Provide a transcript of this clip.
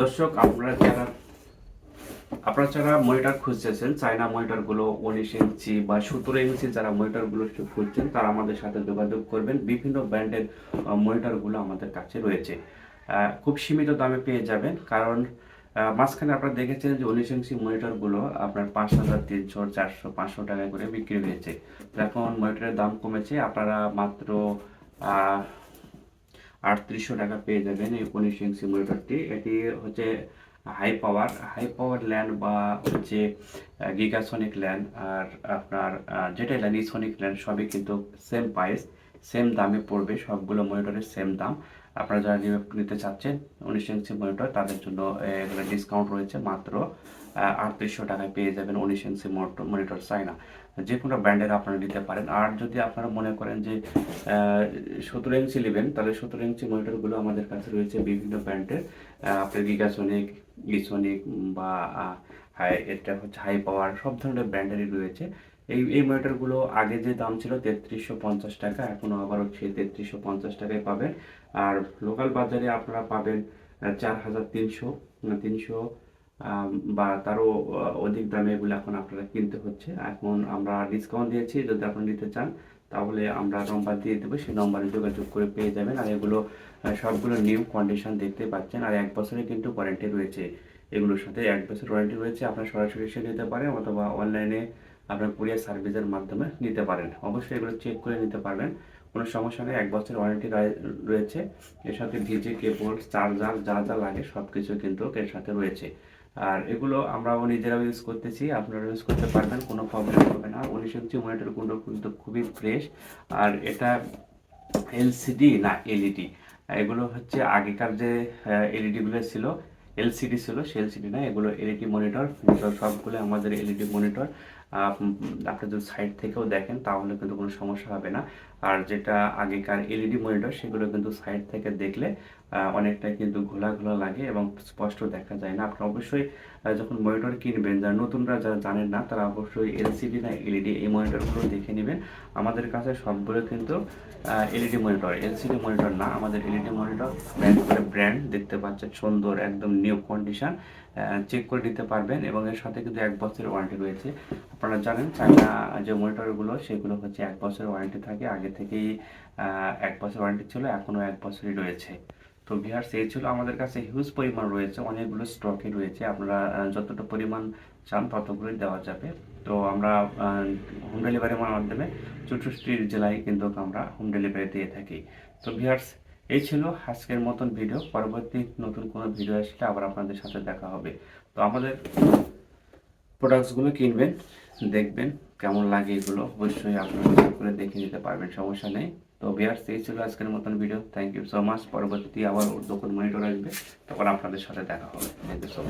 দর্শক, আপনারা যারা আপনারা যারা মনিটর খুঁজতেছেন চায়না মনিটরগুলো উনিশ ইঞ্চি বা সতেরো ইঞ্চি যারা মনিটরগুলো খুঁজছেন, তারা আমাদের সাথে যোগাযোগ করবেন। বিভিন্ন ব্র্যান্ডের মনিটরগুলো আমাদের কাছে রয়েছে। খুব সীমিত দামে পেয়ে যাবেন, কারণ মাঝখানে আপনারা দেখেছেন যে উনিশ ইঞ্চি মনিটরগুলো আপনার পাঁচ হাজার তিনশো, চারশো, পাঁচশো টাকা করে বিক্রি হয়েছে। এখন মনিটরের দাম কমেছে, আপনারা মাত্র আটত্রিশশো টাকা পেয়ে যাবেন এই উনিশ ইঞ্চি এটি হচ্ছে high power high power land বা হচ্ছে গিগাসনিক ল্যান্ড আর আপনার যেটা ল্যান্ড ইসনিক ল্যান্ড সবই কিন্তু সেম প্রাইস সেম দামে পড়বে, সবগুলো মনিটরের সেম দাম। আপনারা যারা নিতে চাচ্ছেন, উনিশ ইঞ্চি মনিটর তাদের জন্য এখানে ডিসকাউন্ট রয়েছে মাত্র আটত্রিশশো টাকায় পেয়ে যাবেন উনিশ ইঞ্চি মনিটর চাই না যে কোনো ব্র্যান্ডের আপনারা নিতে পারেন। আর যদি আপনারা মনে করেন যে সতেরো ইঞ্চি নেবেন, তাহলে সতেরো ইঞ্চি মনিটরগুলো আমাদের কাছে রয়েছে বিভিন্ন ব্র্যান্ডের আপনার গিগাসনিক ইসনিক বা হাই, এটা হচ্ছে হাই পাওয়ার সব ধরনের ব্র্যান্ডেরই রয়েছে। এই এই মনিটরগুলো আগে যে দাম ছিল তেত্রিশশো পঞ্চাশ টাকা এখনও আবার হচ্ছে তেত্রিশশো পঞ্চাশ টাকায় পাবেন। আর লোকাল বাজারে আপনারা পাবেন চার হাজার তিনশো তিনশো বা তারও অধিক দামে এগুলো এখন আপনারা কিনতে হচ্ছে। এখন আমরা ডিসকাউন্ট দিয়েছি, যদি আপনারা নিতে চান, তাহলে আমরা নম্বর দিয়ে দেবো, সেই নম্বরে যোগাযোগ করে পেয়ে যাবেন। আর এগুলো সবগুলো নিউ কন্ডিশন দেখতে পাচ্ছেন। আর এক বছরের কিন্তু ওয়ারেন্টি রয়েছে। এগুলোর সাথে এক বছর ওয়ারেন্টি রয়েছে, আপনারা সরাসরি এসে নিতে পারেন, অথবা অনলাইনে আপনার কুরিয়ার সার্ভিসের মাধ্যমে নিতে পারেন। অবশ্যই এগুলো চেক করে নিতে পারবেন। কোনো সমস্যা নেই, এক বছর ওয়ারেন্টি রয়েছে। এর সাথে ভিজে কেবল চার্জার যা যা লাগে সব কিছু কিন্তু এর সাথে রয়েছে। আর এগুলো আমরাও নিজেরাও ইউজ করতেছি আপনারা ইউজ করতে পারবেন, কোনো প্রবলেম হবে না। উনিশ ইঞ্চি মনিটরগুলো কিন্তু খুবই ফ্রেশ আর এটা এলসিডি না এলইডি এগুলো হচ্ছে আগেকার যে এলইডিগুলো ছিল এলসিডি ছিল, সে এলসিডি না, এগুলো এলইডি মনিটর সবগুলো আমাদের এলইডি মনিটর। আপনি যদি সাইড থেকেও দেখেন তাহলে কিন্তু কোনো সমস্যা হবে না। আর যেটা আগেকার এলইডি মনিটর, সেগুলো কিন্তু সাইড থেকে দেখলে অনেকটা কিন্তু ঘোলা ঘোলা লাগে এবং স্পষ্ট দেখা যায় না। আপনি অবশ্যই যখন মনিটর কিনবেন, যারা নতুনরা যারা জানেন না, তারা অবশ্যই এলসিডি না, এলইডি এই মনিটরগুলো দেখে নেবেন। আমাদের কাছে সবগুলো কিন্তু এলইডি মনিটর, এলসিডি মনিটর না, আমাদের এলইডি মনিটর ব্র্যান্ড ব্র্যান্ড। দেখতে পাচ্ছেন সুন্দর, একদম নিউ কন্ডিশন চেক করে নিতে পারবেন এবং এর সাথে কিন্তু এক বছরের ওয়ারেন্টি রয়েছে। আপনারা জানেন চায়না যে মনিটরগুলো, সেগুলো হচ্ছে এক বছরের ওয়ারেন্টি থাকে। আগে থেকেই এক বছর ওয়ারেন্টি ছিল, এখনও এক বছরই রয়েছে। তো ভিহার্স এই ছিল আমাদের কাছে হিউজ পরিমাণ রয়েছে, অনেকগুলো স্টকে রয়েছে। আপনারা যতটা পরিমাণ চান ততগুলোই দেওয়া যাবে। তো আমরা হোম ডেলিভারির মাধ্যমে চৌষট্টি জেলায় কিন্তু আমরা হোম ডেলিভারি দিয়ে থাকি। তো ভিহার্স এই ছিল আজকের মতন ভিডিও পরবর্তী নতুন কোনো ভিডিও আসলে আবার আপনাদের সাথে দেখা হবে। তো আমাদের প্রোডাক্টসগুলো কিনবেন, দেখবেন কেমন লাগে এগুলো। অবশ্যই আপনারা করে দেখে নিতে পারবেন, সমস্যা নেই। তো বিয়ার্স এই ছিল আজকের মতন video thank you so much পরবর্তী আবার দোকান মনিটর আসবে, তখন আপনাদের সাথে দেখা হবে। Thank you so